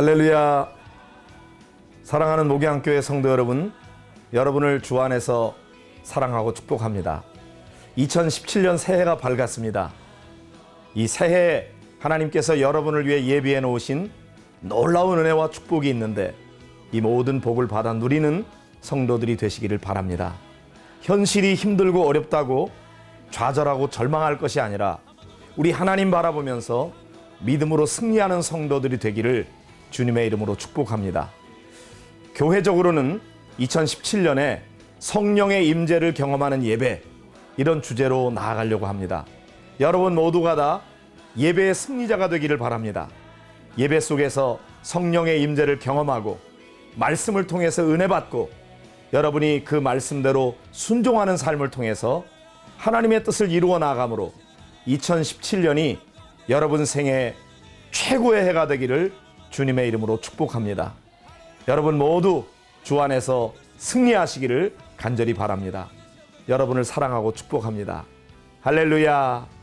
할렐루야. 사랑하는 목양교회 성도 여러분, 여러분을 주 안에서 사랑하고 축복합니다. 2017년 새해가 밝았습니다. 이 새해 하나님께서 여러분을 위해 예비해 놓으신 놀라운 은혜와 축복이 있는데 이 모든 복을 받아 누리는 성도들이 되시기를 바랍니다. 현실이 힘들고 어렵다고 좌절하고 절망할 것이 아니라 우리 하나님 바라보면서 믿음으로 승리하는 성도들이 되기를 주님의 이름으로 축복합니다. 교회적으로는 2017년에 성령의 임재를 경험하는 예배 이런 주제로 나아가려고 합니다. 여러분 모두가 다 예배의 승리자가 되기를 바랍니다. 예배 속에서 성령의 임재를 경험하고 말씀을 통해서 은혜 받고 여러분이 그 말씀대로 순종하는 삶을 통해서 하나님의 뜻을 이루어 나감으로 2017년이 여러분 생애 최고의 해가 되기를 주님의 이름으로 축복합니다. 여러분 모두 주 안에서 승리하시기를 간절히 바랍니다. 여러분을 사랑하고 축복합니다. 할렐루야.